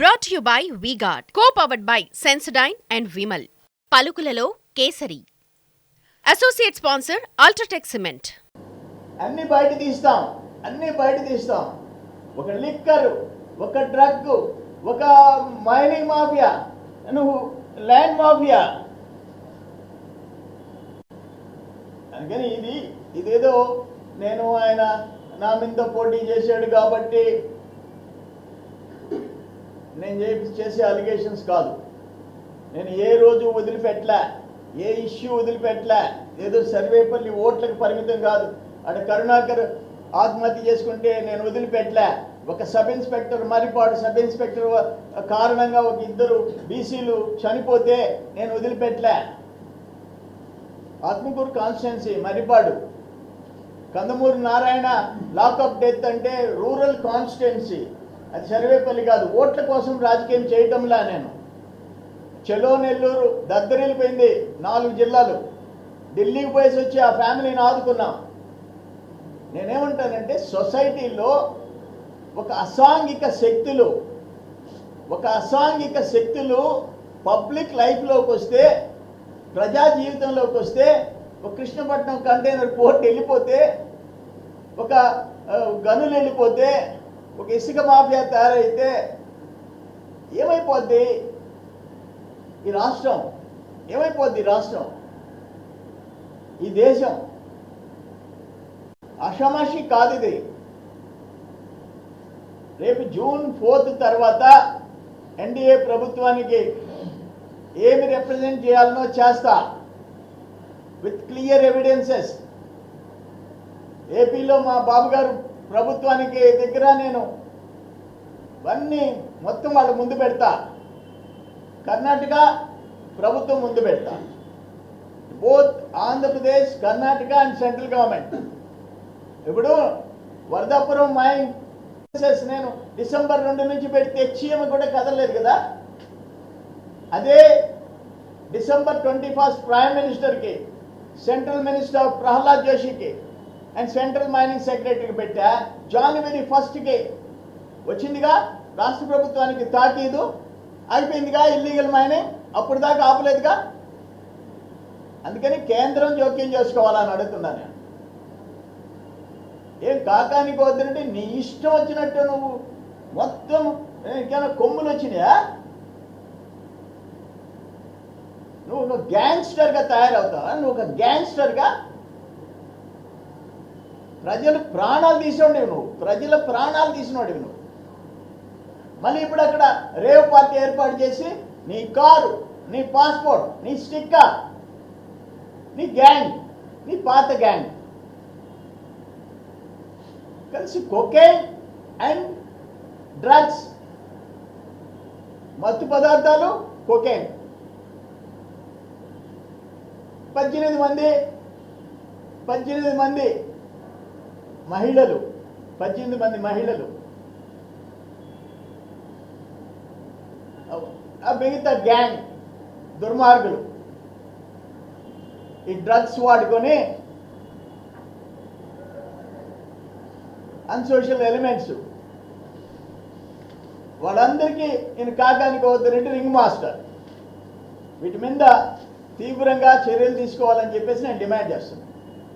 Brought you by VGuard co powered by Sensodyne and Vimal పలుకులలో kesari. Associate sponsor UltraTech cement అన్ని బయట తీస్తాం అన్ని బయట తీస్తాం ఒక లిక్కర్ ఒక డ్రగ్ ఒక మైనింగ్ మాఫియా నువ్వు ల్యాండ్ మాఫియా. అందుకని ఇది ఇదేదో నేను ఆయన నా మీద పోటీ చేశాడు కాబట్టి నేను చే- చేసే అలిగేషన్స్ కాదు. నేను ఏ రోజు వదిలిపెట్టలే ఏ ఇష్యూ వదిలిపెట్టలే ఏదో సర్వేపల్లి ఓట్లకు పరిమితం కాదు. అటు కరుణాకర్ ఆత్మహత్య చేసుకుంటే నేను వదిలిపెట్టలే. ఒక sub inspector Maripadu sub inspector కారణంగా ఒక ఇద్దరు బీసీలు చనిపోతే నేను వదిలిపెట్టలే. Atmakur constituency Maripadu. Kandamuri Narayana lockup death అంటే రూరల్ కాన్స్టిట్యున్సీ. అది సర్వేపల్లి కాదు. ఓట్ల కోసం రాజకీయం చేయటంలా నేను. చెలో నెల్లూరు దద్దరిల్లిపోయింది నాలుగు జిల్లాలు. ఢిల్లీకి పోయేసి వచ్చి ఆ ఫ్యామిలీని ఆదుకున్నాం. నేనేమంటానంటే సొసైటీలో ఒక అసాంఘిక శక్తులు ఒక అసాంఘిక శక్తులు పబ్లిక్ లైఫ్లోకి వస్తే ప్రజా జీవితంలోకి వస్తే ఒక కృష్ణపట్నం కంటైనర్ పోర్ట్ వెళ్ళిపోతే ఒక గనులు వెళ్ళిపోతే ఒక ఇసుక మాఫియా తయారైతే ఏమైపోద్ది? ఈ రాష్ట్రం ఏమైపోద్ది ఈ రాష్ట్రం? ఈ దేశం? అషమషి కాదు ఇది. రేపు జూన్ ఫోర్త్ తర్వాత ఎన్డీఏ ప్రభుత్వానికి ఏమి రిప్రజెంట్ చేయాలనో చేస్తా. With clear evidences. ఏపీలో మా బాబు గారు ప్రభుత్వానికి దగ్గర నేను ఇవన్నీ మొత్తం వాళ్ళు ముందు పెడతా. కర్ణాటక ప్రభుత్వం ముందు పెడతా. Both Andhra Pradesh Karnataka and central government. ఇప్పుడు వరదాపురం మైన్ నేను డిసెంబర్ రెండు నుంచి పెడితే చీమ కూడా కదలలేదు కదా? అదే డిసెంబర్ ట్వంటీ ఫస్ట్ ప్రైమ్ మినిస్టర్కి సెంట్రల్ మినిస్టర్ ప్రహ్లాద్ జోషికి అండ్ సెంట్రల్ మైనింగ్ సెక్రటరీకి పెట్టా. జనవరి ఫస్ట్కి వచ్చిందిగా? రాష్ట్ర ప్రభుత్వానికి తాకీదు. అయిపోయిందిగా ఇల్లీగల్ మైనింగ్ అప్పుడు దాకా ఆపలేదుగా? అందుకని కేంద్రం జోక్యం చేసుకోవాలని అడుగుతున్నా నేను. ఏం కాకానికి వద్దునంటే నీ ఇష్టం వచ్చినట్టు నువ్వు మొత్తం ఇంకేమైనా కొమ్ములు వచ్చినాయా? నువ్వు నువ్వు గ్యాంగ్స్టర్గా తయారవుతావా? నువ్వు ఒక గ్యాంగ్స్టర్గా ప్రజలు ప్రాణాలు తీసినోడివి నువ్వు ప్రజల ప్రాణాలు తీసినోడివి నువ్వు మళ్ళీ ఇప్పుడు అక్కడ రేవ్ పార్టీ ఏర్పాటు చేసి నీ కారు నీ పాస్పోర్ట్ నీ స్టిక్కర్ నీ గ్యాంగ్ నీ పాత గ్యాంగ్ కలిసి కొకేన్ అండ్ డ్రగ్స్ మత్తు పదార్థాలు కొకేన్ పద్దెనిమిది మంది పద్దెనిమిది మంది మహిళలు పద్దెనిమిది మంది మహిళలు. మిగతా గ్యాంగ్ దుర్మార్గులు. ఈ డ్రగ్స్ వాడుకొని అన్సోషల్ ఎలిమెంట్స్. వాళ్ళందరికీ నేను కాకానికి వద్దనంటే రింగ్ మాస్టర్. వీటి మీద తీవ్రంగా చర్యలు తీసుకోవాలని చెప్పేసి నేను డిమాండ్ చేస్తున్నాను.